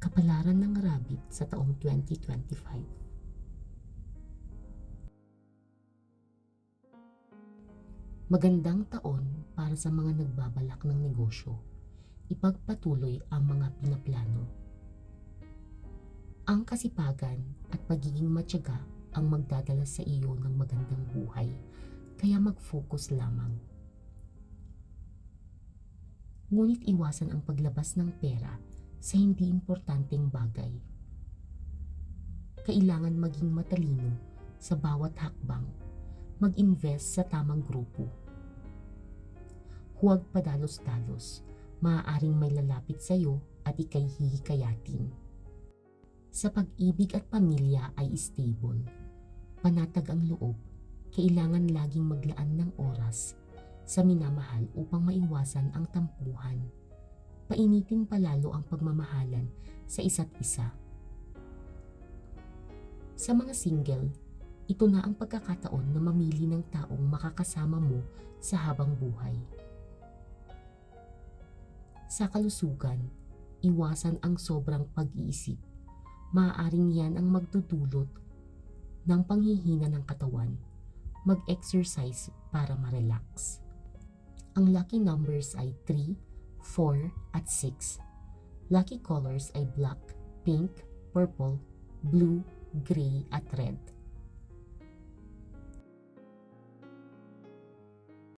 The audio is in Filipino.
Kapalaran ng Rabbit sa taong 2025 Magandang taon para sa mga nagbabalak ng negosyo. Ipagpatuloy ang mga pinaplano. Ang kasipagan at pagiging matyaga ang magdadala sa iyo ng magandang buhay, kaya mag-focus lamang. Ngunit iwasan ang paglabas ng pera sa hindi importanteng bagay. Kailangan maging matalino sa bawat hakbang, mag-invest sa tamang grupo. Huwag padalos-dalos, maaaring may lalapit sa iyo at ikay hihikayatin. Sa pag-ibig at pamilya ay stable. Panatag ang loob, kailangan laging maglaan ng oras sa minamahal upang maiwasan ang tampuhan. Painitin palalo ang pagmamahalan sa isa't isa. Sa mga single, ito na ang pagkakataon na mamili ng taong makakasama mo sa habang buhay. Sa kalusugan, iwasan ang sobrang pag-iisip. Maaaring yan ang magdudulot ng panghihina ng katawan. Mag-exercise para ma-relax. Ang lucky numbers ay 3, 4 at 6. Lucky colors ay black, pink, purple, blue, gray at red.